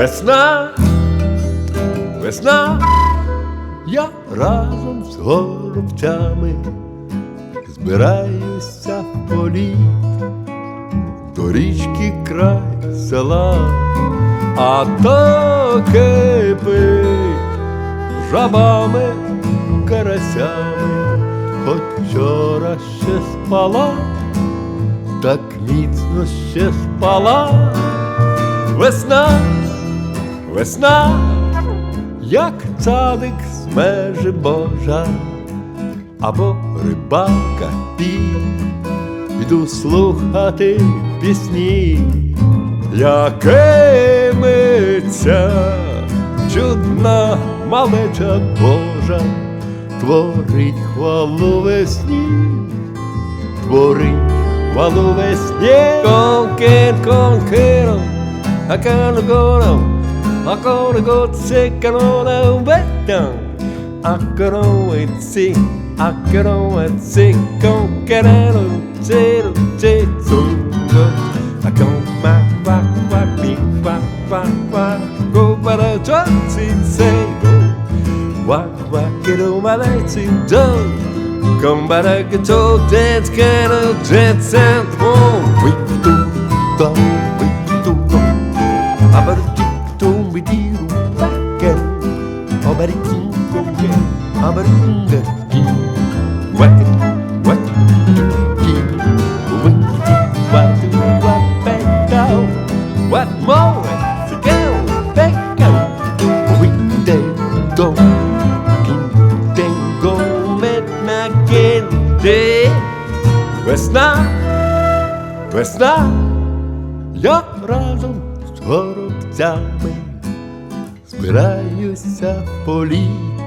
Весна, весна, я разом з горобцями збираюся в політ до річки край села, а то кипить жабами, карасями, хоч вчора ще спала, так міцно ще спала. Весна, весна, як цадик з межі Божа, або рибалка пів, йду слухати пісні, якими ця чудна малеча Божа творить хвалу весні, творить хвалу весні. Конкен, конкен, I gotta go. akkor gocsikról a beton, akkor egyszik, akkor egyszik, konkerelő, célú, csécungot, akkor már vak, vak, bik, vak, vak, vak, kópara csacincégó, vak, vak, kerül már egy cintó, Combara que todo dedo quero, jet set, oh, we do, do. Abadinga, abadinga, gee, what, what, gee, what, what, what, Becca, what more to go, Becca, we then go, gee, then go, met my kid, day, Vesna, Vesna, jak razem z chorobcami. Збираюся в політ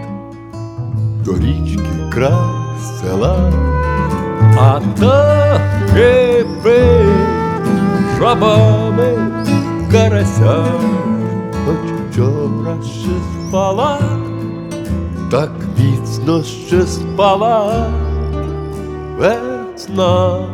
до річки край села, а та кипить жабами карасями, хоч вчора ще спала, так міцно ще спала весна.